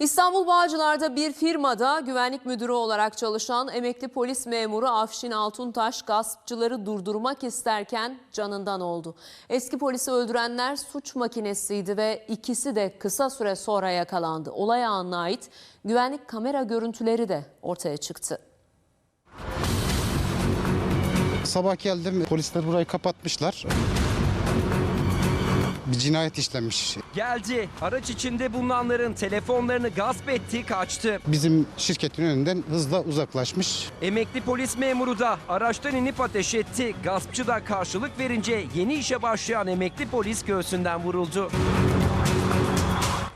İstanbul Bağcılar'da bir firmada güvenlik müdürü olarak çalışan emekli polis memuru Afşin Altuntaş gaspçıları durdurmak isterken canından oldu. Eski polisi öldürenler suç makinesiydi ve ikisi de kısa süre sonra yakalandı. Olay anına ait güvenlik kamera görüntüleri de ortaya çıktı. Sabah geldim polisler burayı kapatmışlar. Cinayet işlenmiş. Geldi. Araç içinde bulunanların telefonlarını gasp etti, kaçtı. Bizim şirketin önünden hızla uzaklaşmış. Emekli polis memuru da araçtan inip ateş etti. Gaspçı da karşılık verince yeni işe başlayan emekli polis göğsünden vuruldu.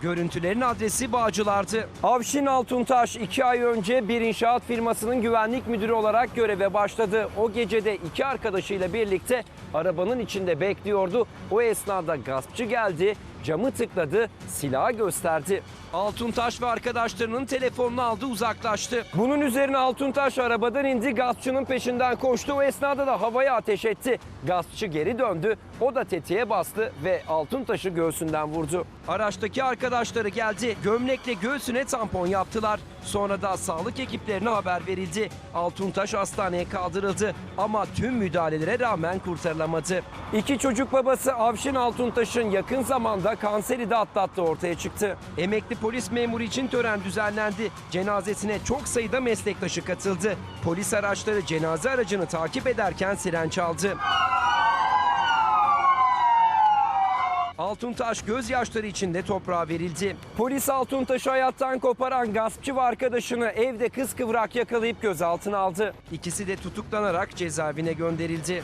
Görüntülerin adresi Bağcılar'dı. Avşin Altuntaş iki ay önce bir inşaat firmasının güvenlik müdürü olarak göreve başladı. O gecede iki arkadaşıyla birlikte arabanın içinde bekliyordu. O esnada gaspçı geldi, camı tıkladı, silahı gösterdi. Altuntaş ve arkadaşlarının telefonunu aldı uzaklaştı. Bunun üzerine Altuntaş arabadan indi, gaspçının peşinden koştu. O esnada da havaya ateş etti. Gaspçı geri döndü, o da tetiğe bastı ve Altuntaş'ı göğsünden vurdu. Araçtaki arkadaşları geldi, gömlekle göğsüne tampon yaptılar. Sonra da sağlık ekiplerine haber verildi. Altuntaş hastaneye kaldırıldı ama tüm müdahalelere rağmen kurtarılamadı. İki çocuk babası Avşin Altuntaş'ın yakın zamanda kanseri de atlattığı ortaya çıktı. Emekli polis memuru için tören düzenlendi. Cenazesine çok sayıda meslektaşı katıldı. Polis araçları cenaze aracını takip ederken siren çaldı. Altuntaş gözyaşları içinde toprağa verildi. Polis Altuntaş'ı hayattan koparan gaspçı ve arkadaşını evde kız kıvrak yakalayıp gözaltına aldı. İkisi de tutuklanarak cezaevine gönderildi.